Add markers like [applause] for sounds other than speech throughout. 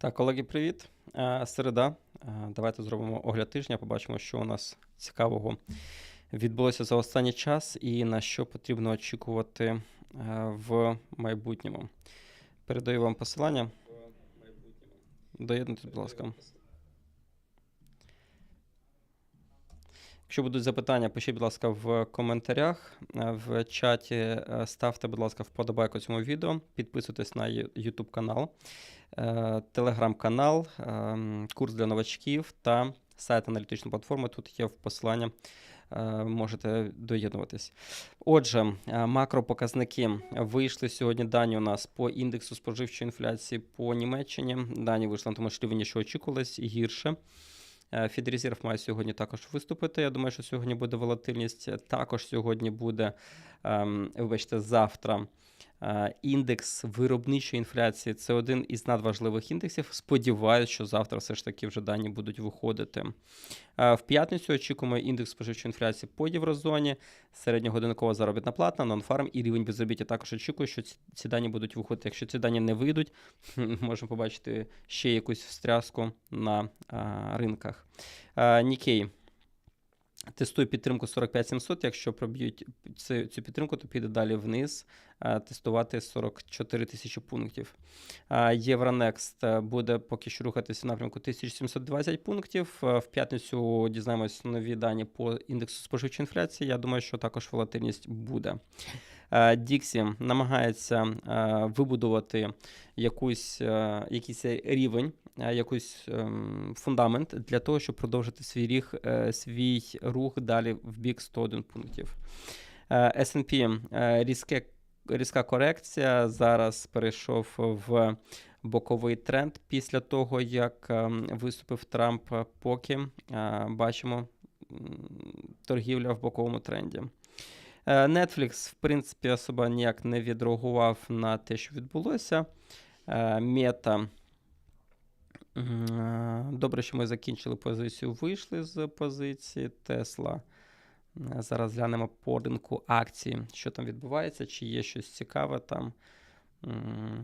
Так, колеги, привіт. Е, Середа. Е, Давайте зробимо огляд тижня, побачимо, що у нас цікавого відбулося за останній час і на що потрібно очікувати е, в майбутньому. Передаю вам посилання. Доєднуйтесь, будь ласка. Якщо будуть запитання, пишіть, будь ласка, в коментарях. Е, В чаті е, ставте, будь ласка, вподобайку цьому відео, підписуйтесь на YouTube канал, е, телеграм-канал, ем, курс для новачків та сайт аналітичної платформи. Тут є в посилання. Можете доєднуватись. Отже, макропоказники вийшли сьогодні. Дані у нас по індексу споживчої інфляції по Німеччині. Дані вийшли на тому ж рівні, що очікувалось, гірше. Е, Фідрезерв має сьогодні також виступити. Я думаю, що сьогодні буде волатильність. Також сьогодні буде, ем, вибачте, завтра. Е, Індекс виробничої інфляції це один із надважливих індексів. Сподіваюсь, що завтра все ж таки вже дані будуть виходити. Е, В п'ятницю очікуємо індекс споживчої інфляції по єврозоні, середньогодинкова заробітна плата, нонфарм і рівень безробіття. Також очікую, що ці- дані будуть виходити. Якщо ці дані не вийдуть, [laughs] можемо побачити ще якусь встряску на а, ринках. Нікей. Тестує підтримку 45700. Якщо проб'ють цю, цю підтримку, то піде далі вниз а, тестувати 44 тисячі пунктів. А, Євронекст е, буде поки що рухатися в напрямку 1720 пунктів. Е, В п'ятницю дізнаємось нові дані по індексу споживчої інфляції. Я думаю, що також волатильність буде. Е, Діксі намагається е, вибудувати якусь, е, якийсь рівень, якийсь ем, фундамент для того, щоб продовжити свій ріг, свій рух далі в бік 101 пунктів. S&P різке, різка корекція зараз перейшов в боковий тренд після того, як виступив Трамп, поки бачимо торгівля в боковому тренді. Е, Netflix, в принципі, особо ніяк не відреагував на те, що відбулося. Е, Мета. е, Добре, що ми закінчили позицію, вийшли з позиції Тесла. Зараз глянемо по ринку акцій, що там відбувається, чи є щось цікаве там.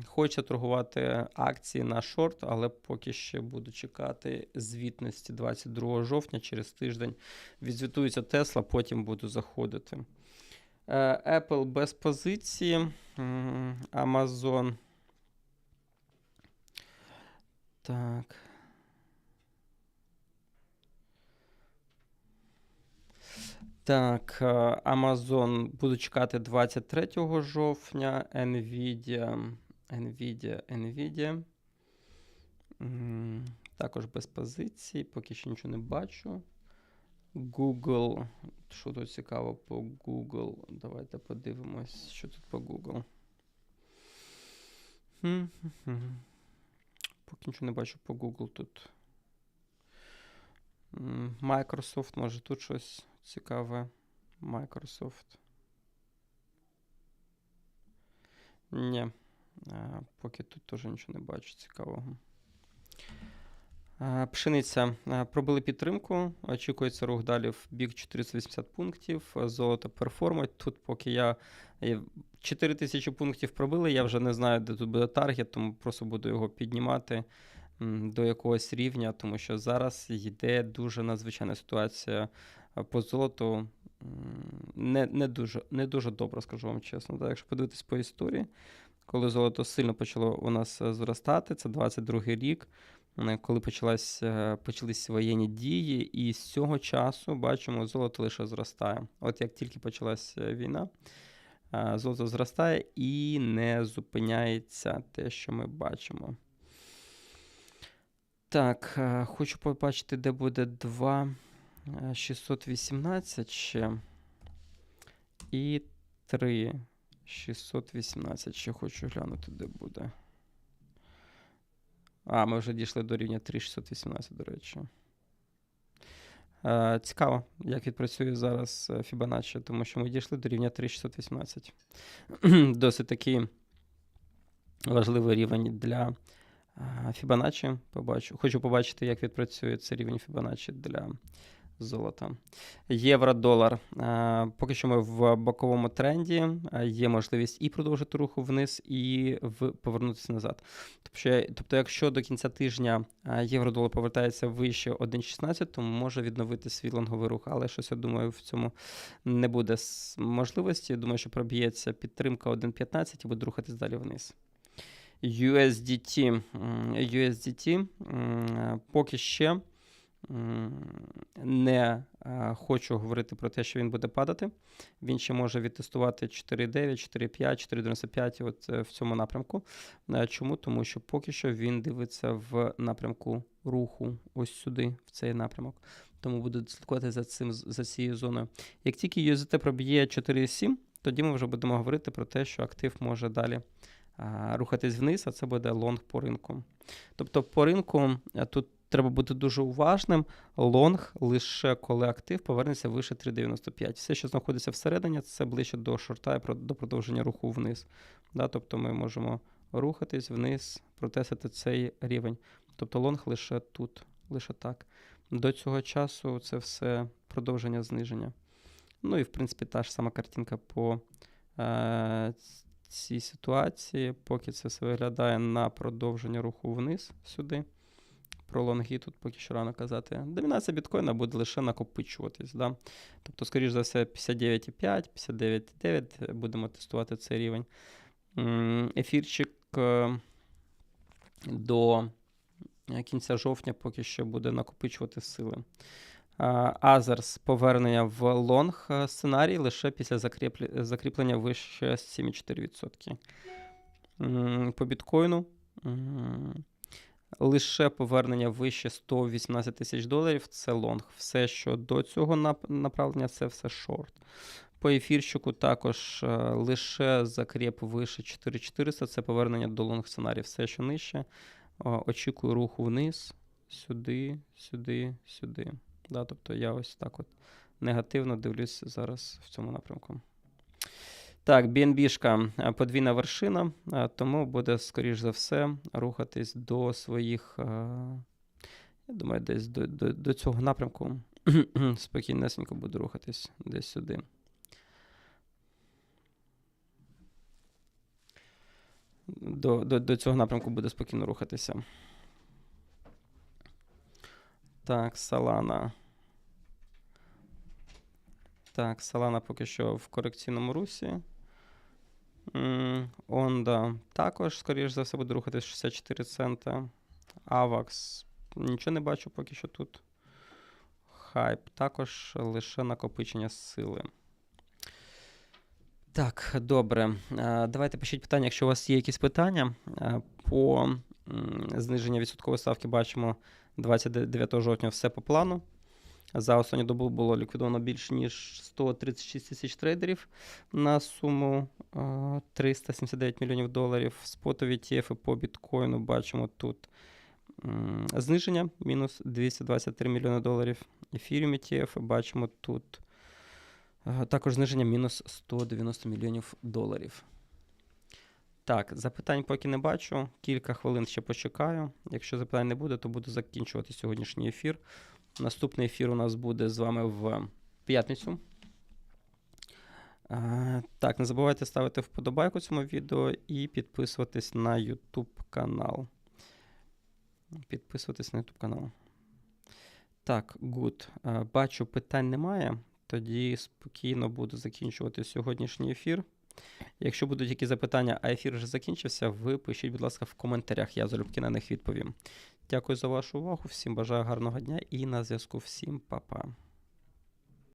Хочеться торгувати акції на шорт, але поки ще буду чекати звітності 22 жовтня через тиждень. Відзвітується Тесла, потім буду заходити. Е, Apple без позиції. Amazon. Так. Так, е, Amazon буду чекати 23 жовтня. Nvidia. Nvidia, Nvidia. Також без позиції, поки що нічого не бачу. Google. Що тут цікаво по Google? Давайте подивимось, що тут по Google. Поки нічого не бачу по Google тут. Microsoft, може тут щось цікаве. Microsoft. Ні. Поки тут теж нічого не бачу цікавого. Е, Пшениця е, пробили підтримку. Очікується рух далі в бік 480 пунктів. Золото перформить. Тут, поки я е, 4000 пунктів пробили, я вже не знаю, де тут буде таргет, тому просто буду його піднімати до якогось рівня, тому що зараз йде дуже надзвичайна ситуація е, по золоту. Не, не, дуже, не дуже добре, скажу вам чесно. Так, якщо подивитись по історії, коли золото сильно почало у нас зростати, це 22 рік коли почалась, е, почались воєнні дії, і з цього часу бачимо, золото лише зростає. От як тільки почалась е, війна, е, золото зростає і не зупиняється те, що ми бачимо. Так, хочу побачити, де буде 2 е, 618 ще. І 3 618 ще хочу глянути, де буде. А, ми вже дійшли до рівня 3618, до речі. Е, цікаво, як відпрацює зараз е, Fibonacci, тому що ми дійшли до рівня 3618. [clears throat] Досить такий важливий рівень для е, Fibonacci. Побачу. Хочу побачити, як відпрацює цей рівень Fibonacci для золота. Євро-долар. Е, Поки що ми в боковому тренді. Е, Є можливість і продовжити руху вниз, і повернутися назад. Тобто, тобто, якщо до кінця тижня е, євро-долар повертається вище 1,16, то може відновити свій лонговий рух. Але щось я думаю, в цьому не буде можливості. Думаю, що проб'ється підтримка 1,15 і буде рухатись далі вниз. USDT. USDT поки ще не е, хочу говорити про те, що він буде падати. Він ще може відтестувати 4,9, 4,5, 4,95 от е, в цьому напрямку. Е, Чому? Тому що поки що він дивиться в напрямку руху ось сюди, в цей напрямок. Тому буду слідкувати за цим за цією зоною. Як тільки USDT проб'є 4,7, тоді ми вже будемо говорити про те, що актив може далі рухатись вниз, а це буде лонг по ринку. Тобто по ринку тут треба бути дуже уважним. Лонг лише коли актив повернеться вище 3,95. Все, що знаходиться всередині, це ближче до шорта і до продовження руху вниз. Да, тобто ми можемо рухатись вниз, протестити цей рівень. Тобто лонг лише тут, лише так. До цього часу це все продовження зниження. Ну і в принципі та ж сама картинка по е, цій ситуації, поки це все виглядає на продовження руху вниз сюди. Про лонги тут поки що рано казати. Домінація біткоїна буде лише накопичуватись. Да? Тобто, скоріш за все, 59,5, 59,9 будемо тестувати цей рівень. Ефірчик е, до кінця жовтня поки що буде накопичувати сили. Азерс повернення в лонг е, сценарій лише після закріплення вище 7,4%. По біткоїну лише повернення вище 118 тисяч доларів це лонг. Все, що до цього направлення, це все шорт. По ефірщику також е, лише закріп вище 4400 це повернення до лонг сценарію. Все, що нижче, очікую руху вниз, сюди, сюди, сюди. Да, тобто я ось так от негативно дивлюсь зараз в цьому напрямку. Так, BNB-шка е, подвійна вершина, е, тому буде, скоріш за все, рухатись до своїх, е, я думаю, десь до, до, до цього напрямку. [clears throat] Спокійнесенько буду рухатись десь сюди. До, до, до цього напрямку буде спокійно рухатися. Так, Салана. Так, Салана поки що в корекційному русі. Онда також, скоріш за все, буде рухатись 64 цента. Авакс. Нічого не бачу поки що тут. Хайп також лише накопичення сили. Так, добре. Е, Давайте пишіть питання, якщо у вас є якісь питання. Е, По зниженню відсоткової ставки бачимо 29 жовтня все по плану. За останню добу було ліквідовано більше ніж 136 тисяч трейдерів на суму е, 379 мільйонів доларів. Спотові TF по біткоїну бачимо тут зниження мінус 223 мільйони доларів. Ефіріум ETF бачимо тут е, також зниження мінус 190 мільйонів доларів. Так, запитань поки не бачу. Кілька хвилин ще почекаю. Якщо запитань не буде, то буду закінчувати сьогоднішній ефір. Наступний ефір у нас буде з вами в п'ятницю. Е, Так, не забувайте ставити вподобайку цьому відео і підписуватись на YouTube канал. Підписуватись на YouTube канал. Так, good. Е, Бачу, питань немає. Тоді спокійно буду закінчувати сьогоднішній ефір. Якщо будуть якісь запитання, а ефір вже закінчився, ви пишіть, будь ласка, в коментарях. Я залюбки на них відповім. Дякую за вашу увагу. Всім бажаю гарного дня і на зв'язку всім па-па.